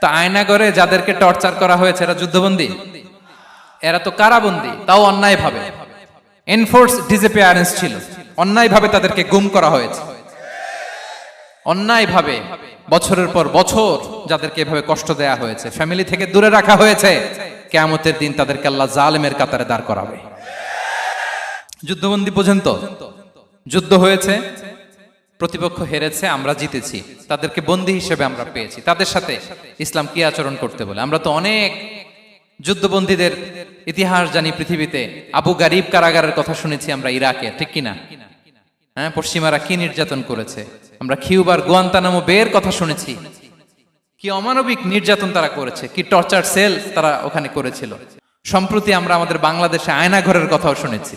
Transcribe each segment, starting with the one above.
তা আয়নাগরে যাদেরকে টর্চার করা হয়েছে, এরা যুদ্ধবন্দী। এরা তো কারাবন্দী, তাও অন্যায় ভাবে এনফোর্স ডিসঅ্যাপিয়ারেন্স ছিল। অন্যায় ভাবে তাদেরকে গুম করা হয়েছে। অন্যায় ভাবে বছরের পর বছর যাদেরকে এভাবে কষ্ট দেয়া হয়েছে ফ্যামিলি থেকে দূরে রাখা হয়েছে, কেয়ামতের দিন তাদেরকে আল্লাহ জালেমের কাতারে দাঁড় করাবে। যুদ্ধবন্দী পর্যন্ত, যুদ্ধ হয়েছে। প্রতিপক্ষ হেরেছে, আমরা জিতেছি। তাদেরকে বন্দী হিসেবে আমরা পেয়েছি। তাদের সাথে ইসলাম কি আচরণ করতে বলে? আমরা তো অনেক যুদ্ধবন্দীদের ইতিহাস জানি পৃথিবীতে। আবু গারিব কারাগারের কথা শুনেছি আমরা ইরাকে, ঠিক কিনা? হ্যাঁ পশ্চিমারা কি নির্যাতন করেছে? আমরা কিউবার গোয়ান্তানামো বের কথা শুনেছি। কি অমানবিক নির্যাতন তারা করেছে, কি টর্চার সেল তারা ওখানে করেছিল। সম্প্রতি আমরা আমাদের বাংলাদেশে আয়নাঘরের কথাও শুনেছি।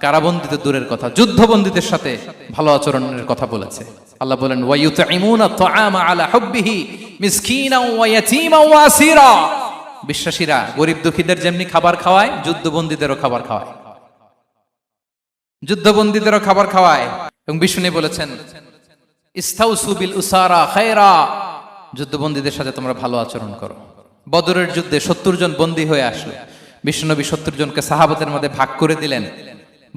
কারাবন্দিত দূরের কথা, যুদ্ধবন্দীদের সাথে ভালো আচরণের কথা বলেছে। আল্লাহ বলেন বিশ্বাসীরা, গরিব দুঃখীদের যেমনি খাবার খাওয়ায়, যুদ্ধবন্দীদেরও খাবার খাওয়ায়। যুদ্ধবন্দীদেরও খাবার খাওয়ায়। এবং বিষ্ণু বলেছেন, ইস্তাউসু বিল উসারা খায়রা। যুদ্ধবন্দীদের সাথে তোমরা ভালো আচরণ করো। বদরের যুদ্ধে সত্তর জন বন্দী হয়ে আসলো। বিষ্ণুনবী সত্তর জনকে সাহাবতের মধ্যে ভাগ করে দিলেন।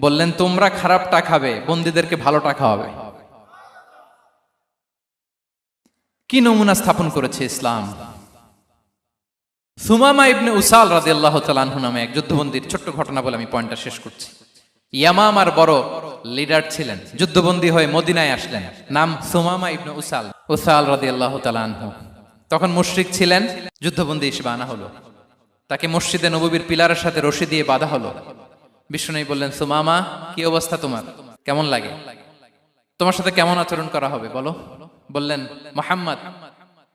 বললেন, তোমরা খারাপটা খাবে, বন্দীদেরকে ভালোটা খাওয়াবে কি নমুনা স্থাপন করেছে ইসলাম? সুমামা ইবনে উসাল রাজি আল্লাহ তালানহু নামে এক যুদ্ধবন্দীর, ছোট্ট ঘটনা বলে আমি পয়েন্টটা শেষ করছি। ইয়ামামার বড় লিডার ছিলেন, যুদ্ধবন্দী হয়ে মদিনায় আসলেন, নাম সুমামা ইবনে উসাল উসাল রাদি আল্লাহ তালানহু তখন মুশরিক ছিলেন, যুদ্ধবন্দী হিসেবে আনা হলো। তাকে মসজিদে নববীর পিলারের সাথে রশি দিয়ে বাঁধা হলো। বিষ্ণু বললেন সুমামা কি অবস্থা তোমার? কেমন লাগে? তোমার সাথে কেমন আচরণ করা হবে, বলো? বললেন, মোহাম্মদ,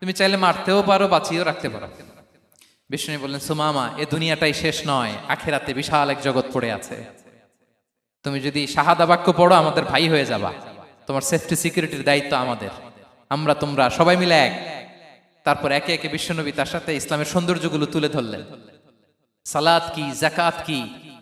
তুমি চাইলে মারতেও পারো, বাঁচিয়েও রাখতে পারো। বিষ্ণু বললেন সুমামা এ দুনিয়াটাই শেষ নয়, আখেরাতে বিশাল এক জগৎ পড়ে আছে। তুমি যদি শাহাদা বাক্য পড়ো, আমাদের ভাই হয়ে যাবা। তোমার সেফটি সিকিউরিটির দায়িত্ব আমাদের। আমরা, তোমরা সবাই মিলে এক। তারপর একে একে বিশ্বনবী তার সাথে ইসলামের সৌন্দর্যগুলো তুলে ধরলেন। সালাদ কি জাকাত কি?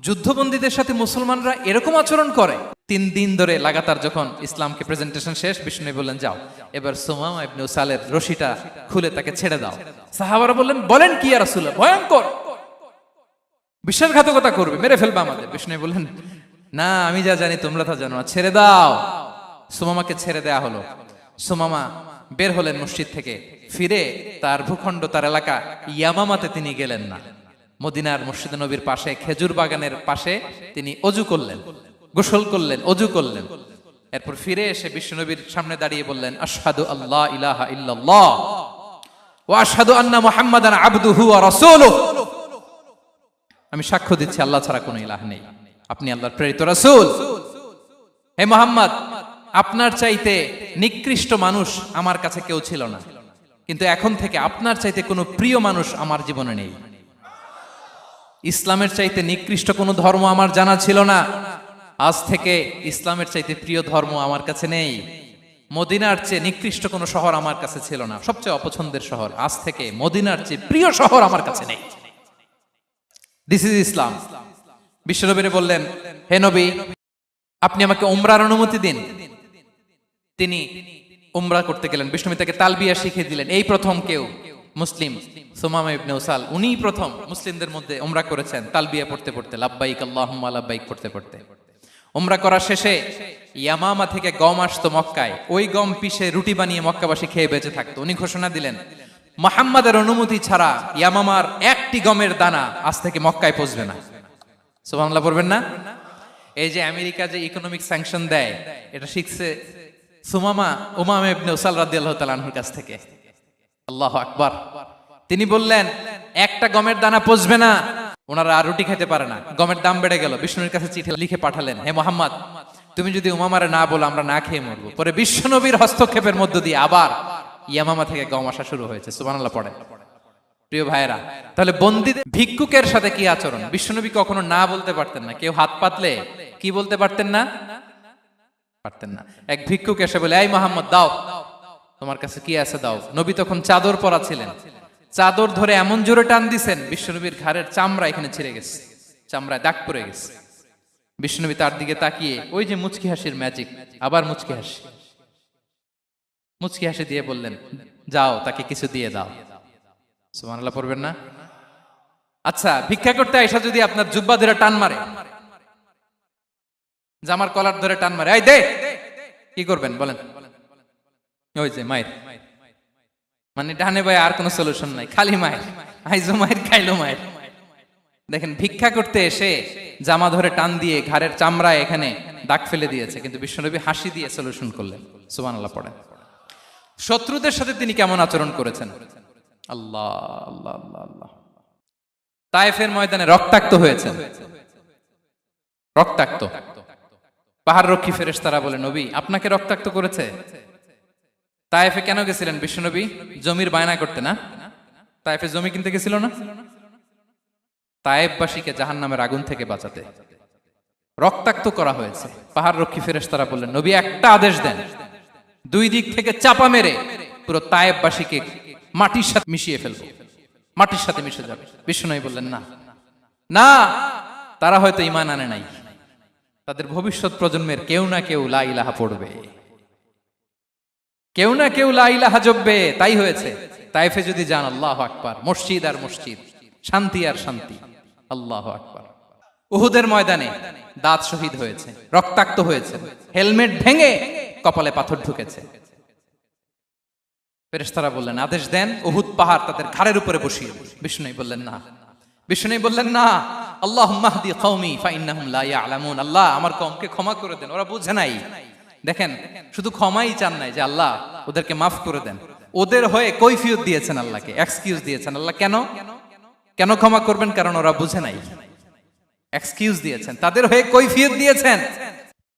যুদ্ধবন্দীদের সাথে মুসলমানরা এরকম আচরণ করে। তিন দিন ধরে লাগাতার যখন ইসলামকে প্রেজেন্টেশন শেষ, বিষ্ণু বললেন, যাও। এবার সুমামা ইবনে উসালের রশিটা খুলে তাকে ছেড়ে দাও। সাহাবারা বললেন, বলেন কি আর রাসূলুল্লাহ? ভয়ঙ্কর! বিশ্বাসঘাতকতা করবে, মেরে ফেলবে আমাদের। বিষ্ণু বললেন, না, আমি যা জানি তোমরা তা জানো ছেড়ে দাও। সোমামাকে ছেড়ে দেয়া হলো। সোমামা বের হলেন মসজিদ থেকে, ফিরে তার ভূখণ্ড, তার এলাকা ইয়ামামাতে তিনি গেলেন না। মদিনার মসজিদ নবীর পাশে, খেজুর বাগানের পাশে তিনি অজু করলেন, গোসল করলেন, অজু করলেন। এরপর ফিরে এসে বিশ্বনবীর সামনে দাঁড়িয়ে বললেন, আশহাদু আল্লাহ ইলাহা ইল্লাল্লাহ আমি সাক্ষ্য দিচ্ছি, আল্লাহ ছাড়া কোনো ইলাহ নেই। আপনি আল্লাহর প্রেরিত রাসূল। হে মোহাম্মদ, আপনার চাইতে নিকৃষ্ট মানুষ আমার কাছে কেউ ছিল না। কিন্তু এখন থেকে আপনার চাইতে কোনো প্রিয় মানুষ আমার জীবনে নেই। ইসলামের চাইতে নিকৃষ্ট কোনো ধর্ম আমার জানা ছিল না। আজ থেকে ইসলামের চাইতে প্রিয় ধর্ম আমার কাছে নেই। মদিনার চেয়ে নিকৃষ্ট কোনো শহর আমার কাছে ছিল না। সবচেয়ে অপছন্দের শহর আজ থেকে মদিনার চেয়ে প্রিয় শহর আমার কাছে নেই। দিস ইজ ইসলাম বিশ্বনবীরে বললেন, হে নবী, আপনি আমাকে উমরার অনুমতি দিন। তিনি উমরা করতে গেলেন। বিষ্ণু তাকে তালবিয়া শিখিয়ে দিলেন, এই প্রথম কেউ মুসলিম সুমামা ইবনে উসাল প্রথম মুসলিমদের মধ্যে ওমরা করেছেন তালবিয়া পড়তে পড়তে, লাব্বাইক আল্লাহুম্মা লাব্বাইক পড়তে পড়তে। ওমরা করা শেষে ইয়ামামা থেকে গম আসতো মক্কায়, ওই গম পিষে রুটি বানিয়ে মক্কাবাসী খেয়ে বেঁচে থাকতো। উনি ঘোষণা দিলেন, মোহাম্মদের অনুমতি ছাড়া ইয়ামামার একটি গমের দানা আজ থেকে মক্কায় পৌঁছবে না। সুবহানাল্লাহ, পড়বেন না? এই যে আমেরিকা যে ইকোনমিক স্যাংশন দেয়, এটা শিখছে সুমামা উমাম ইবনে উসাল রাদিয়াল্লাহু তাআলা কাছ থেকে। আল্লাহ আকবার। তিনি বললেন, একটা গমের দানা পচবে না। ওনারা আর রুটি খেতে পারে না। গমের দাম বেড়ে গেল। বিষ্ণুর কাছে চিঠি লিখে পাঠালেন, হে মোহাম্মদ, তুমি যদি উমামারে না বলো, আমরা না খেয়ে মরবো। পরে বিশ্বনবীর হস্তক্ষেপের মধ্য দিয়ে আবার ইয়ামামা থেকে গম আসা শুরু হয়েছে। সুবহানাল্লাহ পড়ে প্রিয় ভাইরা তাহলে বন্দীদের, ভিক্ষুকের সাথে কি আচরণ? বিশ্বনবী কখনো না বলতে পারতেন না। কেউ হাত পাতলে কি বলতে পারতেন না? পারতেন না। এক ভিক্ষুক এসে বলে, এই মোহাম্মদ, দাও। তোমার কাছে কি আছে দাও। নবী তখন চাদর পরা ছিলেন চাদর ধরে এমন জোরে টান দিছেন বিশ্বনবীর ঘাড়ের চামড়া এখানে ছিঁড়ে গেছে, চামড়ায় দাগ পড়ে গেছে। বিশ্বনবী তার দিকে তাকিয়ে, ওই যে মুচকি হাসির ম্যাজিক আবার মুচকি হাসি। মুচকি হাসি দিয়ে বললেন, যাও, তাকে কিছু দিয়ে দাও। সুবহানাল্লাহ পড়বেন না? আচ্ছা ভিক্ষা করতে আইসা যদি আপনার জুব্বা ধরে টান মারে, জামার কলার ধরে টান মারে, এই দে! কি করবেন বলেন? ওই যে মায়ের। মানে ডানে ভাই আর কোনো সলিউশন নাই, খালি মায়ের। আইজো মায়ের, খাইলো মায়ের। দেখেন, ভিক্ষা করতে এসে জামা ধরে টান দিয়ে চামড়ায় এখানে দাগ ফেলে দিয়েছে, কিন্তু বিশ্বনবী হাসি দিয়ে সলিউশন করলেন। সুবান আল্লাহ পড়ে শত্রুদের সাথে তিনি কেমন আচরণ করেছেন? আল্লাহ আল্লাহ আল্লাহ আল্লাহ। ময়দানে রক্তাক্ত হয়েছে রক্তাক্ত। পাহাড় রক্ষী ফেরেশতারা বলে, নবী, আপনাকে রক্তাক্ত করেছে? তায়েফে কেন গেছিলেন বিশ্বনবী? জমির বায়না করতে না? তায়েফে জমি কিনতে গেছিল না? তায়েববাসীকে জাহান নামের আগুন থেকে বাঁচাতে। রক্তাক্ত করা হয়েছে। পাহাড় রক্ষী ফেরেশতারা বললেন, নবী, একটা আদেশ দেন। দুই দিক থেকে চাপা মেরে পুরো তায়েববাসীকে মাটির সাথে মিশিয়ে ফেলব। মাটির সাথে মিশে যাবে। বিষ্ণু বললেন, না। না, তারা হয়তো ইমান আনে নাই। তাদের ভবিষ্যৎ প্রজন্মের কেউ না কেউ লা ইলাহা পড়বে। কেউ না কেউ লা ইলাহা জপবে তাই হয়েছে। তাইফে যদি যান, আল্লাহ আকবার। মসজিদ আর মসজিদ, শান্তি আর শান্তি। আল্লাহ আকবার। উহুদের ময়দানে দাঁত শহীদ হয়েছে, রক্তাক্ত হয়েছে, হেলমেট ভেঙে কপালে পাথর ঢুকেছে। ফেরেশতারা বললেন, আদেশ দেন, উহুদ পাহাড় তাদের ঘাড়ের উপরে বসিয়ে দিন। বিষ্ণু বললেন, না। বিষ্ণু বললেন, না। আল্লাহ মাহদি কওমি, ফাইন্নাহুম লা ইয়ালামুন। আল্লাহ, আমার কমকে ক্ষমা করে দেন, ওরা বুঝে নাই। দেখেন, শুধু ক্ষমাই চান নাই যে আল্লাহ ওদেরকে মাফ করে দেন। ওদের হয়ে কৈফিয়ত দিয়েছেন আল্লাহকে এক্সকিউজ দিয়েছেন। আল্লাহ কেন? কেন ক্ষমা করবেন? কারণ ওরা বুঝে নাই। এক্সকিউজ দিয়েছেন। তাদের হয়ে কৈফিয়ত দিয়েছেন।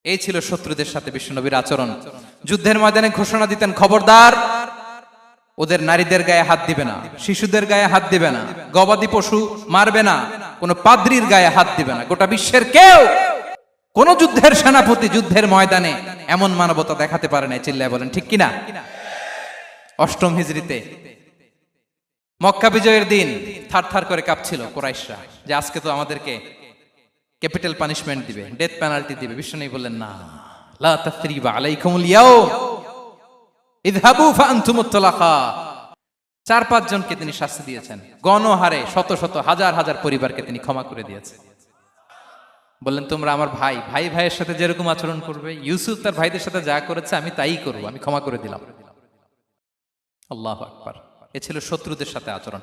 এই ছিল শত্রুদের সাথে বিশ্বনবীর আচরণ। যুদ্ধের ময়দানে ঘোষণা দিতেন, খবরদার, ওদের নারীদের গায়ে হাত দিবে না, শিশুদের গায়ে হাত দিবে না, গবাদি পশু মারবে না, কোনো পাদ্রির গায়ে হাত দিবে না, গোটা বিশ্বের কেউ কোন যুদ্ধের সেনাপতি যুদ্ধের ময়দানে এমন মানবতা দেখাতে পারে না চিল্লায় বলেন, ঠিক কিনা? অষ্টম হিজড়িতে মক্কা বিজয়ের দিন থার থার করে কাঁপছিল কোরাইশরা, যে আজকে তো আমাদেরকে ক্যাপিটাল পানিশমেন্ট দিবে, ডেথ পেনাল্টি দিবে। বিষ্ণু বললেন, না চার পাঁচ জনকে তিনি শাস্তি দিয়েছেন। গণহারে শত শত, হাজার হাজার পরিবারকে তিনি ক্ষমা করে দিয়েছেন। বললেন, তোমরা আমার ভাই। ভাই ভাইয়ের সাথে যেরকম আচরণ করবে, ইউসুফ তার ভাইদের সাথে যা করেছে আমি তাই করব, আমি ক্ষমা করে দিলাম। আল্লাহ আকবার। এ ছিল শত্রুদের সাথে আচরণ।